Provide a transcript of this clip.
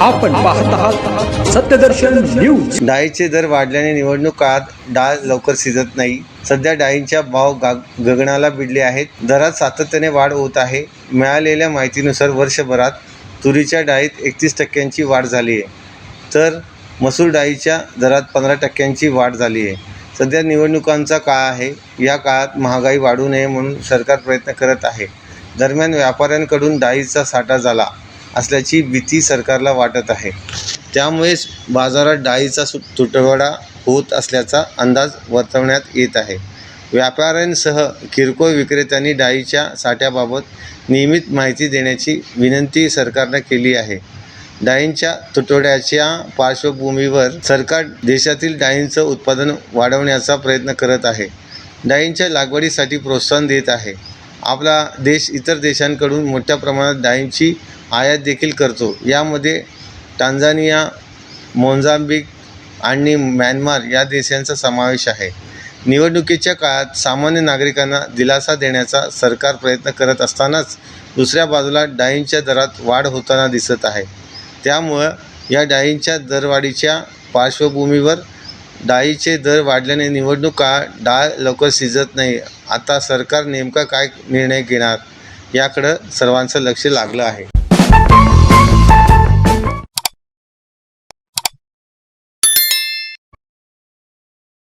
आपण पाहत आहात सत्यदर्शन न्यूज. डाळीचे दर वाढल्याने निवडणूक काळात डाळ लवकर शिजत नाही. सध्या डाळींच्या भाव गगनाला भिडले आहेत. दरात सातत्याने वाढ होत आहे. मिळालेल्या माहितीनुसार वर्षभरात तुरीच्या डाळीत एकतीस टक्क्यांची वाढ झाली आहे. तर मसूर डाळीच्या दरात पंधरा टक्क्यांची वाढ झाली आहे. सध्या निवडणुकांचा काळ आहे. या काळात महागाई वाढू नये म्हणून सरकार प्रयत्न करत आहे. दरम्यान व्यापाऱ्यांकडून डाळीचा साठा झाला. असल्याची भीती सरकारला वाटत आहे. त्यामुळेच बाजारात डाळीचा सु तुटवडा होत असल्याचा अंदाज वर्तवण्यात येत आहे. व्यापाऱ्यांसह किरकोळ विक्रेत्यांनी डाळीच्या साठ्याबाबत नियमित माहिती देण्याची विनंती सरकारनं केली आहे. डाळींच्या तुटवड्याच्या पार्श्वभूमीवर सरकार देशातील डाळींचं उत्पादन वाढवण्याचा प्रयत्न करत आहे. डाळींच्या लागवडीसाठी प्रोत्साहन देत आहे. आपला देश इतर देशांकडून मोठ्या प्रमाणात डाळींची आयात देखील करतो. यामध्ये टांझानिया मोझांबिक आणि म्यानमार या देशांचा समावेश आहे. निवडणुकीच्या काळात सामान्य नागरिकांना दिलासा देण्याचा सरकार प्रयत्न करत असतानाच दुसऱ्या बाजूला डाळींच्या दरात वाढ होताना दिसत आहे. त्यामुळं या डाळींच्या दरवाढीच्या पार्श्वभूमीवर डाळीचे दर वाढल्याने निवडणूक काळ डाळ लवकर शिजत नाही. आता सरकार नेमका काय निर्णय घेणार याकडं सर्वांचं लक्ष लागलं आहे.